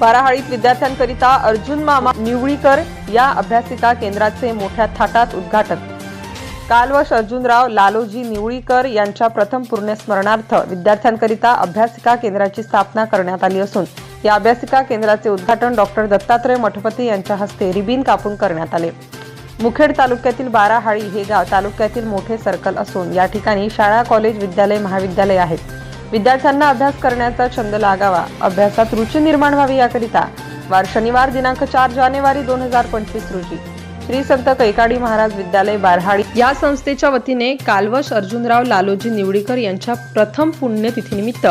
बाराहाळीत विद्यार्थ्यांकरिता अर्जुन मामा निवळीकर या अभ्यासिका केंद्राचे मोठ्या थाटात उद्घाटन. कालवश अर्जुनराव लालोजी निवळीकर यांच्या प्रथम पुण्यस्मरणार्थ विद्यार्थ्यांकरिता अभ्यासिका केंद्राची स्थापना करण्यात आली असून या अभ्यासिका केंद्राचे उद्घाटन डॉक्टर दत्तात्रय मठपती यांच्या हस्ते रिबीन कापून करण्यात आले. मुखेड तालुक्यातील बाराहाळी हे गाव तालुक्यातील मोठे सर्कल असून या ठिकाणी शाळा कॉलेज विद्यालय महाविद्यालय आहेत. विद्यार्थ्यांना अभ्यास करण्याचा छंद लागावा. अभ्यासात रुची निर्माण व्हावी याकरिता वार शनिवार दिनांक चार जानेवारी दोन हजार पंचवीस रोजी श्री संत कैकाडी महाराज विद्यालय बारहाडी या संस्थेच्या वतीने कालवश अर्जुनराव लालोजी निवडीकर यांच्या प्रथम पुण्यतिथीनिमित्त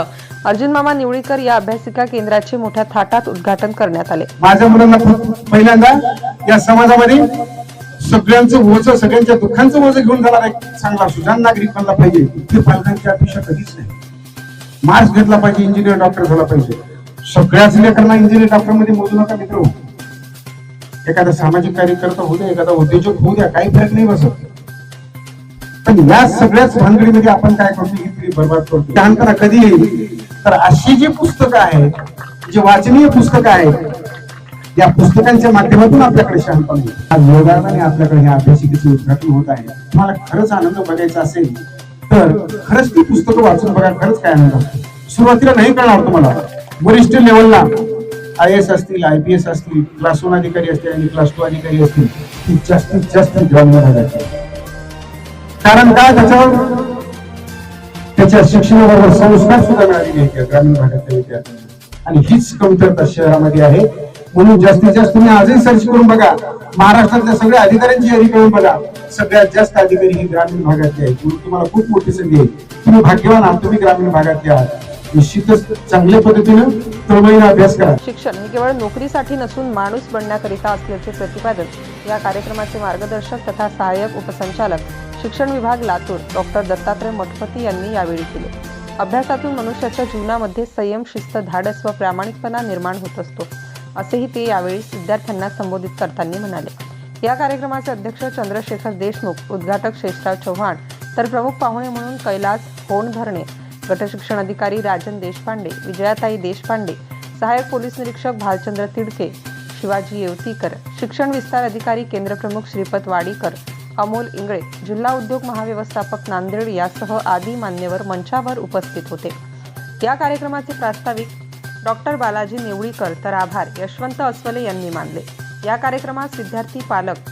अर्जुन मामा निवडीकर या अभ्यासिका केंद्राचे मोठ्या थाटात उद्घाटन करण्यात आले. माझ्या मुलांना पहिल्यांदा या समाजामध्ये सगळ्यांचं ओझं सगळ्यांच्या दुःखांचं ओझं घेऊन जाणारा एक चांगला सुजान नागरिक बनला पाहिजे. ही पालकांची अपेक्षा कधीच नाही. मार्क्स घेतला पाहिजे इंजिनियर डॉक्टर झाला पाहिजे. सगळ्याच लेकरांना इंजिनियर डॉक्टरमध्ये मोजू नका मित्र. एखादा सामाजिक कार्यकर्ता होऊ द्या एखादा उद्योजक होऊ द्या काही फरक नाही बसत. पण या सगळ्याच भानगडीमध्ये आपण काय करतो ही बरबाद करतो. लहानपणा कधी येईल? तर अशी जी पुस्तकं आहेत जी वाचनीय पुस्तकं आहेत या पुस्तकांच्या माध्यमातून आपल्याकडे शहाणपण आज योगाने आपल्याकडे हे अभ्यासिकेचे उद्घाटन होत आहे. तुम्हाला खरंच आनंद बघायचा असेल तर खरंच ती पुस्तकं वाचून बघा खरंच काय आनंद सुरुवातीला नाही कळणार तुम्हाला. वरिष्ठ लेवलला. आय एस असतील आय पी एस असतील क्लास वन अधिकारी असतील आणि क्लास टू अधिकारी असतील ती जास्तीत जास्त ग्रामीण भागात कारण काय त्याच्यावर? त्याच्या शिक्षणाबरोबर संस्कार सुद्धा मिळालेले आहेत ग्रामीण भागातल्या विद्यार्थ्यांना. आणि हीच कमतरता शहरामध्ये आहे. म्हणून जास्तीत जास्त तुम्ही आजही सर्च करून बघा. महाराष्ट्रातल्या सगळ्या अधिकाऱ्यांची यादी करून बघा. सगळ्यात जास्त अधिकारी ही ग्रामीण भागातले आहेत. म्हणून तुम्हाला खूप मोठी संधी आहे. तुम्ही भाग्यवान आहात तुम्ही ग्रामीण भागातले आहात. निश्चितच चांगल्या पद्धतीनं तळमळीने अभ्यास करा. शिक्षण हे केवळ नोकरीसाठी नसून माणूस बनण्याकरिता असल्याचे प्रतिपादन या कार्यक्रमाचे मार्गदर्शक तथा सहाय्यक उपसंचालक शिक्षण विभाग लातूर डॉक्टर दत्तात्रय मठपती यांनी यावेळी केले. अभ्यासातून मनुष्याच्या जीवनामध्ये संयम शिस्त धाडस व प्रामाणिकपणा निर्माण होत असतो. असेही ते यावेळी विद्यार्थ्यांना संबोधित करताना म्हणाले. या कार्यक्रमाचे अध्यक्ष चंद्रशेखर देशमुख उद्घाटक शेषराव चव्हाण तर प्रमुख पाहुणे म्हणून कैलास होण धरणे गटशिक्षण अधिकारी राजन देशपांडे विजयाताई देशपांडे सहाय्यक पोलीस निरीक्षक भालचंद्र तिडके शिवाजी येवतीकर शिक्षण विस्तार अधिकारी केंद्रप्रमुख श्रीपत वाडीकर अमोल इंगळे जिल्हा उद्योग महाव्यवस्थापक नांदेड यासह आदी मान्यवर मंचावर उपस्थित होते. या कार्यक्रमाचे प्रास्ताविक डॉक्टर बालाजी निवडीकर तर आभार यशवंत अस्वले यांनी मानले. या कार्यक्रमात विद्यार्थी पालक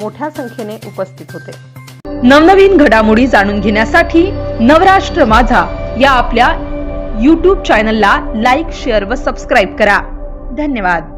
मोठ्या संख्येने उपस्थित होते. नवनवीन घडामोडी जाणून घेण्यासाठी नवराष्ट्र माझा या आपल्या यूट्यूब चॅनलला लाईक शेअर व सबस्क्राईब करा. धन्यवाद.